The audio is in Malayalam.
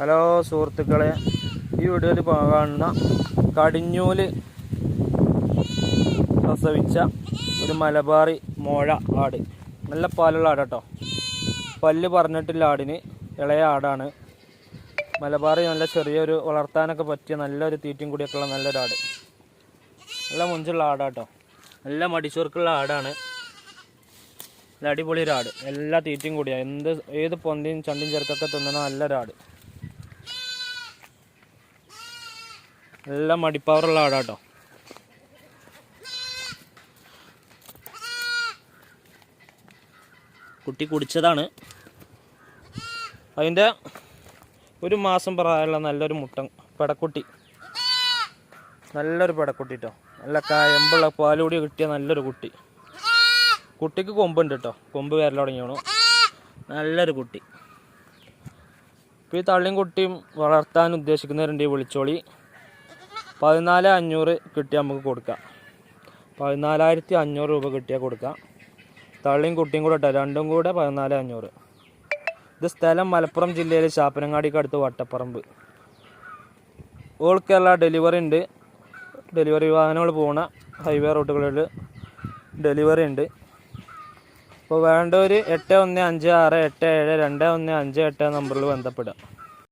ഹലോ സുഹൃത്തുക്കളെ ഈ വീഡിയോയിൽ കാണുന്ന കടിഞ്ഞൂൽ പ്രസവിച്ച ഒരു മലബാറി മോഴ ആട്. നല്ല പാലുള്ള ആടാട്ടോ പല്ല് പറഞ്ഞിട്ടില്ല ആടിന് ഇളയ ആടാണ്. മലബാറി നല്ല ചെറിയൊരു വളർത്താനൊക്കെ പറ്റിയ നല്ലൊരു തീറ്റയും കൂടിയൊക്കെ ഉള്ള നല്ലൊരു ആട്. നല്ല മുഞ്ചുള്ള ആടാട്ടോ. നല്ല മടിച്ചോർക്കുള്ള ആടാണ്. നല്ല അടിപൊളി ഒരാട് ആട്. എല്ലാ തീറ്റയും കൂടിയാണ് എന്ത് ഏത് പൊന്തിയും ചണ്ടിയും ചെറുക്കൊക്കെ തിന്നണ നല്ലൊരാട് നല്ല മടിപ്പവറുള്ള ആടാട്ടോ. കുട്ടി കുടിച്ചതാണ്. അതിന്റെ ഒരു മാസം പ്രായമുള്ള നല്ലൊരു മുട്ട പെടക്കുട്ടി. നല്ലൊരു പെടക്കുട്ടി കേട്ടോ നല്ല കായമ്പുള്ള പാലുകൂടി കിട്ടിയ നല്ലൊരു കുട്ടി. കുട്ടിക്ക് കൊമ്പുണ്ട് കേട്ടോ കൊമ്പ് വരൽ തുടങ്ങിയാണ്. നല്ലൊരു കുട്ടി. ഇപ്പോൾ ഈ തള്ളിയും കുട്ടിയും വളർത്താൻ ഉദ്ദേശിക്കുന്നവരുണ്ട് ഈ വിളിച്ചോളി. പതിനാല് അഞ്ഞൂറ് കിട്ടിയാൽ നമുക്ക് കൊടുക്കാം. പതിനാലായിരത്തി അഞ്ഞൂറ് രൂപ കിട്ടിയാൽ കൊടുക്കാം. തള്ളിയും കുട്ടിയും കൂടെ ഇട്ടാൽ രണ്ടും കൂടെ പതിനാല് അഞ്ഞൂറ് ഇത് സ്ഥലം മലപ്പുറം ജില്ലയിലെ ചാപ്പനങ്ങാടിക്ക് അടുത്ത് വട്ടപ്പറമ്പ്. ഓൾ കേരള ഡെലിവറി ഉണ്ട്. ഡെലിവറി വാഹനങ്ങൾ പോണ ഹൈവേ റൂട്ടുകളിൽ ഡെലിവറി ഉണ്ട്. അപ്പോൾ വേണ്ടവർ എട്ട് ഒന്ന് അഞ്ച് ആറ് എട്ട് ഏഴ് രണ്ട് ഒന്ന് അഞ്ച് എട്ട് നമ്പറിൽ ബന്ധപ്പെടുക.